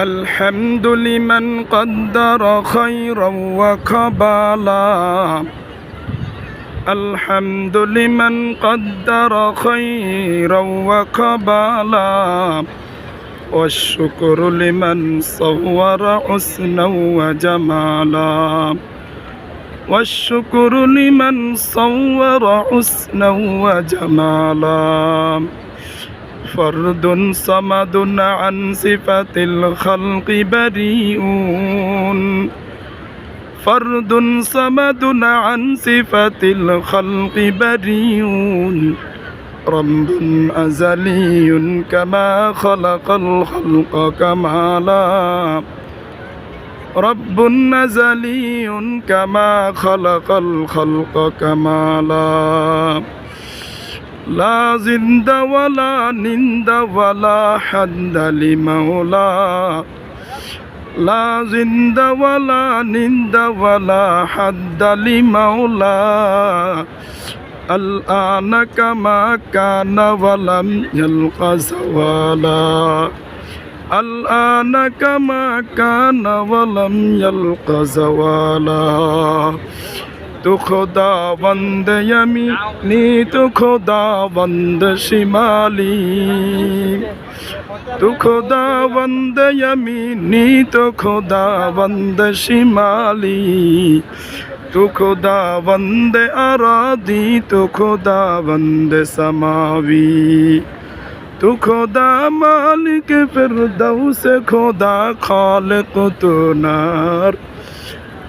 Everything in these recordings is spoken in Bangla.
الحمد لمن قدر خيرا وقبالا الحمد لمن قدر خيرا وقبالا والشكر لمن صور حسنا وجمالا والشكر لمن صور حسنا وجمالا فرد صمد عن صفة الخلق بريء فرد صمد عن صفة الخلق بريء رب أزلي كما خلق الخلق كمالا رب أزلي كما خلق الخلق كمالا لا زند ولا نند ولا حد لمولاه لا زند ولا نند ولا حد لمولا الآن كما كان ولم يلقى زوالا الآن كما كان ولم يلقى زوالا তো খোদা বন্দ আমি নি তো খোদা বন্দ শিমালি তো খোদা বন্দ আমি নি তো খোদা বন্দ শিমালি তো খোদা বন্দ আরাদি তো খোদা বন্দ সমাবি تو خدا مالک فردوس خدا خالق تو نار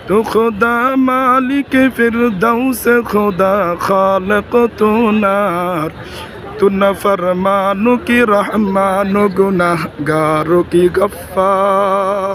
تو خدا مالک فردوس خدا خالق تو نار تو نفرمانو کی رحمانو گناہ گارو کی غفار